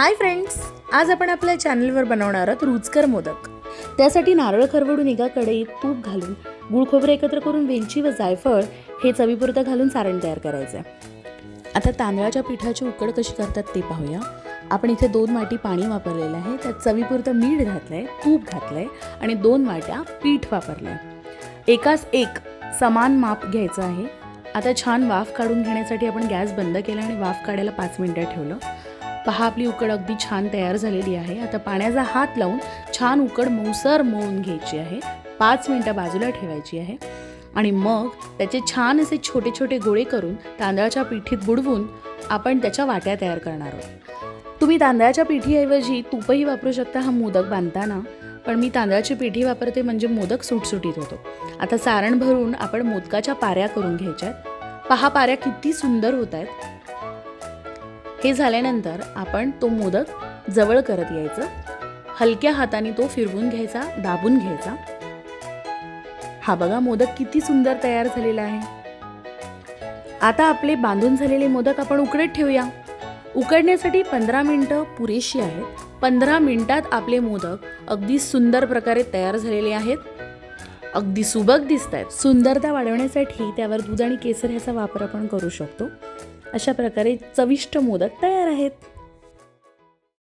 Hi friends आज आपण आपल्या चॅनलवर बनवणार आहोत रुचकर मोदक. त्यासाठी नारळ खरवडून एका कढईत तूप घालून गुळ खोबरं एकत्र करून वेलची व जायफळ हे चवीपुरतं घालून सारण तयार करायचं आहे आता तांदळाच्या पिठाची उकड कशी करतात ते पाहूया. आपण इथे दोन वाटी पाणी वापरलेलं आहे. त्यात चवीपुरतं मीठ घातलं आहे तूप घातलं आहे आणि दोन वाट्या पीठ वापरलं आहे एकाच एक समान माप घ्यायचं आहे. आता छान वाफ काढून घेण्यासाठी आपण गॅस बंद केला आणि वाफ काढायला पाच मिनटं ठेवलं. पहा आपली उकड अगदी छान तयार झालेली आहे. आता पाण्याचा हात लावून छान उकड मऊसर मळून घ्यायची आहे. पाच मिनटं बाजूला ठेवायची आहे. आणि मग त्याचे छान असे छोटे छोटे गोळे करून तांदळाच्या पिठीत बुडवून आपण त्याच्या वाट्या तयार करणार आहोत. तुम्ही तांदळाच्या पिठीऐवजी तूपही वापरू शकता हा मोदक बांधताना पण मी तांदळाची पिठी वापरते म्हणजे मोदक सुटसुटीत होतो. आता सारण भरून आपण मोदकाच्या पाऱ्या करून घ्यायच्यात. पहा पाऱ्या किती सुंदर होत आहेत हे झाल्यानंतर आपण तो मोदक जवळ करत यायचं. हलक्या हाताने तो फिरवून घ्यायचा दाबून घ्यायचा. हा बघा मोदक किती सुंदर तयार झालेला आहे. आता आपले बांधून झालेले मोदक आपण उकडत ठेवूया. उकडण्यासाठी पंधरा मिनटं पुरेशी आहेत. पंधरा मिनिटात आपले मोदक अगदी सुंदर प्रकारे तयार झालेले आहेत. अगदी सुबक दिसत आहेत सुंदरता वाढवण्यासाठी त्यावर दूध आणि केसर ह्याचा वापर आपण करू शकतो. अशा प्रकारे चविष्ट मोदक तयार आहेत.